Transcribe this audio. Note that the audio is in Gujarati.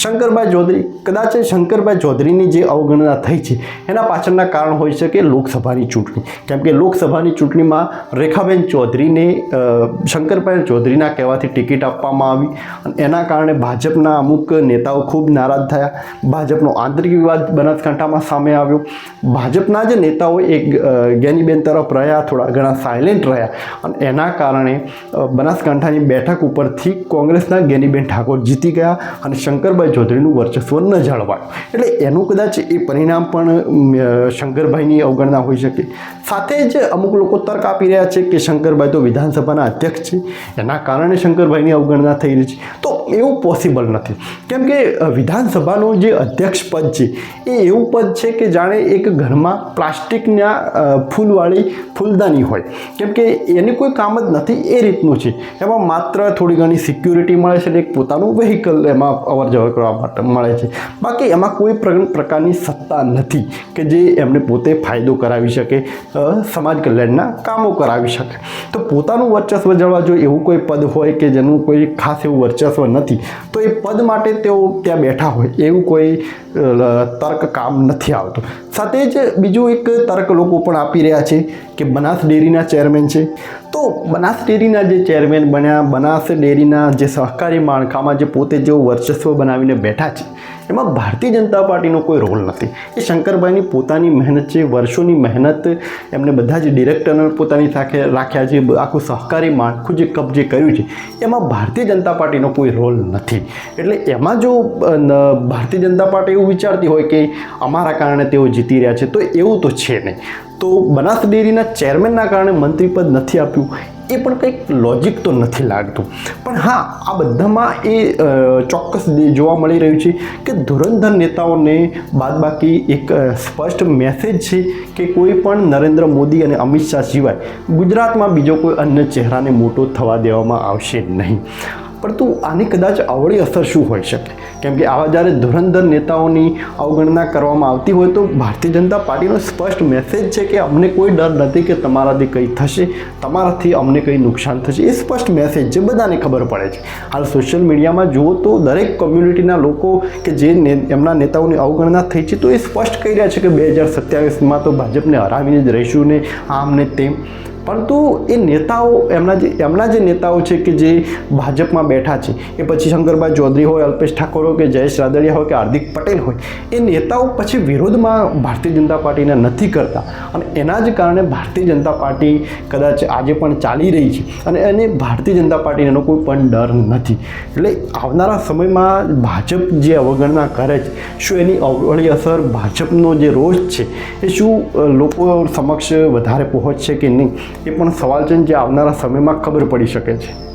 શંકરભાઈ ચૌધરી, કદાચ શંકરભાઈ ચૌધરીની જે અવગણના થઈ છે, એના પાછળના કારણ હોઈ શકે લોકસભાની ચૂંટણી. કેમ કે લોકસભાની ચૂંટણીમાં રેખાબેન ચૌધરીને શંકરભાઈ ચૌધરીના કહેવાથી ટિકિટ આપવામાં આવી અને એના કારણે ભાજપના અમુક નેતાઓ ખૂબ નારાજ થયા. ભાજપનો આંતરિક વિવાદ બનાસકાંઠામાં સામે આવ્યો. ભાજપના જે નેતાઓ એક જ્ઞાનીબેન તરફ રહ્યા, થોડા ઘણા સાયલેન્ટ રહ્યા અને એના કારણે બનાસકાંઠાની બેઠક ઉપરથી કોંગ્રેસના જ્ઞાનીબેન ઠાકોર જીતી ગયા અને શંકરભાઈ ચૌધરીનું વર્ચસ્વ ન જાળવાયું. એટલે એનું કદાચ એ પરિણામ પણ શંકરભાઈની અવગણના હોઈ શકે. સાથે જ અમુક લોકો તર્ક આપી રહ્યા છે કે શંકરભાઈ તો વિધાનસભાના અધ્યક્ષ છે. એના કારણે શંકરભાઈની અવગણના થઈ રહી છે. તો એવું પોસિબલ નથી. કેમ કે વિધાનસભાનું જે અધ્યક્ષ પદ છે, એ એવું પદ છે કે જાણે એક ઘરમાં પ્લાસ્ટિકના ફૂલવાળી ફૂલદાની હોય. કેમ કે, એની કોઈ કામ જ નથી એ રીતનું છે. એમાં માત્ર થોડી ઘણી સિક્યુરિટી મળે છે એક પોતાનું વ્હીકલ એમાં અવર જવર કરવા માટે મળે છે. બાકી એમાં કોઈ પ્ર- પ્રકારની સત્તા નથી કે જે એમને પોતે ફાયદો કરાવી શકે સમાજ કલ્યાણના કામો કરાવી શકે. તો પોતાનું વર્ચસ્વ જળવા જો એવું કોઈ પદ હોય કે જેનું કોઈ ખાસ એવું વર્ચસ્વ નથી તો એ પદ માટે તેઓ ત્યાં બેઠા હોય. એવું કોઈ તર્ક કામ નથી આવતું. સાથે જ બીજું એક તર્ક લોકો પણ આપી રહ્યા છે. કે બનાસ ડેરીના ચેરમેન છે. તો બનાસ ડેરીના જે ચેરમેન બન્યા, બનાસ ડેરીના જે સહકારી માળખામાં જે પોતે જેઓ વર્ચસ્વ બનાવીને બેઠા છે, એમાં ભારતીય જનતા પાર્ટીનો કોઈ રોલ નથી. એ શંકરભાઈની પોતાની મહેનત છે, વર્ષોની મહેનત, એમને બધા જ ડિરેક્ટરને પોતાની સાથે રાખ્યા છે આખું સહકારી માળખું જે કબજે કર્યું છે, એમાં ભારતીય જનતા પાર્ટીનો કોઈ રોલ નથી. એટલે એમાં જો ભારતીય જનતા પાર્ટી એવું વિચારતી હોય કે અમારા કારણે તેઓ જીતી રહ્યા છે, તો એવું તો છે નહીં. તો બનાસ ડેરીના ચેરમેનના કારણે મંત્રી પદ નથી આપ્યું. એ પણ કંઈક લોજિક તો નથી લાગતું. પણ હા, આ બધામાં એ ચોક્કસ જોવા મળી રહ્યું છે કે ધુરંધર નેતાઓને બાદબાકી એક સ્પષ્ટ મેસેજ છે કે કોઈ પણ નરેન્દ્ર મોદી અને અમિત શાહ સિવાય ગુજરાતમાં બીજો કોઈ અન્ય ચહેરાને મોટો થવા દેવામાં આવશે નહીં. પરંતુ આની કદાચ અવળી અસર શું હોઈ શકે? કેમ કે આવા જ્યારે ધુરંધર નેતાઓની અવગણના કરવામાં આવતી હોય તો ભારતીય જનતા પાર્ટીનો સ્પષ્ટ મેસેજ છે કે અમને કોઈ ડર નથી કે તમારાથી કંઈ થશે, તમારાથી અમને કંઈ નુકસાન થશે, એ સ્પષ્ટ મેસેજ છે, બધાને ખબર પડે છે. હાલ સોશિયલ મીડિયામાં જુઓ તો દરેક કોમ્યુનિટીના લોકો કે જે એમના નેતાઓની અવગણના થઈ છે તો એ સ્પષ્ટ કહી રહ્યા છે કે બે હજાર સત્યાવીસમાં તો ભાજપને હરાવીને જ રહીશું ને આમ ને તેમ. પરંતુ એ નેતાઓ, એમના જે એમના જે નેતાઓ છે કે જે ભાજપમાં બેઠા છે, એ પછી શંકરભાઈ ચૌધરી હોય, અલ્પેશ ઠાકોર હોય કે જયેશ રાદડિયા હોય કે હાર્દિક પટેલ હોય, એ નેતાઓ પછી વિરોધમાં ભારતીય જનતા પાર્ટીને નથી કરતા. અને એના જ કારણે ભારતીય જનતા પાર્ટી કદાચ આજે પણ ચાલી રહી છે અને એને ભારતીય જનતા પાર્ટીને એનો કોઈ પણ ડર નથી. એટલે આવનારા સમયમાં ભાજપ જે અવગણના કરે છે, શું એની અવળી અસર ભાજપનો જે રોષ છે, એ શું લોકો સમક્ષ વધારે પહોંચશે કે નહીં? એ પણ સવાલ છે જે આવનારા સમયમાં ખબર પડી શકે છે.